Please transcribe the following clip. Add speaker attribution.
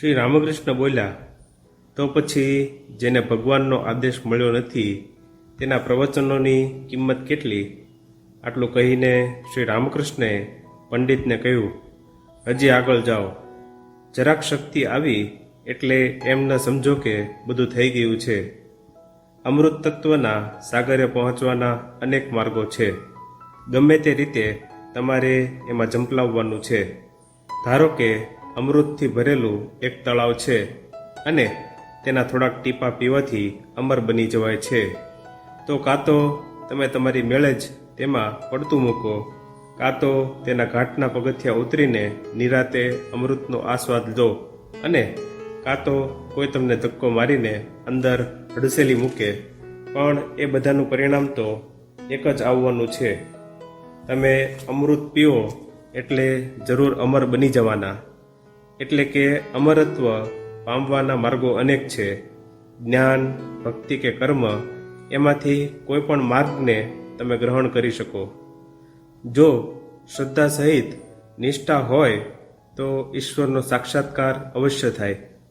Speaker 1: શ્રી રામકૃષ્ણ બોલ્યા, તો પછી જેને ભગવાનનો આદેશ મળ્યો નથી, તેના પ્રવચનોની કિંમત કેટલી? આટલું કહીને શ્રી રામકૃષ્ણે પંડિતને કહ્યું, હજી આગળ જાઓ. જરાક શક્તિ આવી એટલે એમ ન સમજો કે બધું થઈ ગયું છે. અમૃત તત્વના સાગરે પહોંચવાના અનેક માર્ગો છે. ગમે તે રીતે તમારે એમાં ઝંપલાવવાનું છે. ધારો કે અમૃતથી ભરેલું એક તળાવ છે અને તેના થોડાક ટીપા પીવાથી અમર બની જવાય છે. તો કાં તો તમે તમારી મેળે જ તેમાં પડતું મૂકો, કાં તો તેના ઘાટના પગથિયા ઉતરીને નિરાતે અમૃતનો આસ્વાદ લો અને કાં તો કોઈ તમને ધક્કો મારીને અંદર હડસેલી મૂકે. પણ એ બધાનું પરિણામ તો એક જ આવવાનું છે. તમે અમૃત પીઓ એટલે જરૂર અમર બની જવાના. એટલે કે અમરત્વ પામવાના માર્ગો અનેક છે. જ્ઞાન, ભક્તિ કે કર્મ, એમાંથી કોઈ પણ માર્ગને તમે ગ્રહણ કરી શકો. જો શ્રદ્ધા સહિત નિષ્ઠા હોય, તો ઈશ્વરનો સાક્ષાત્કાર અવશ્ય થાય.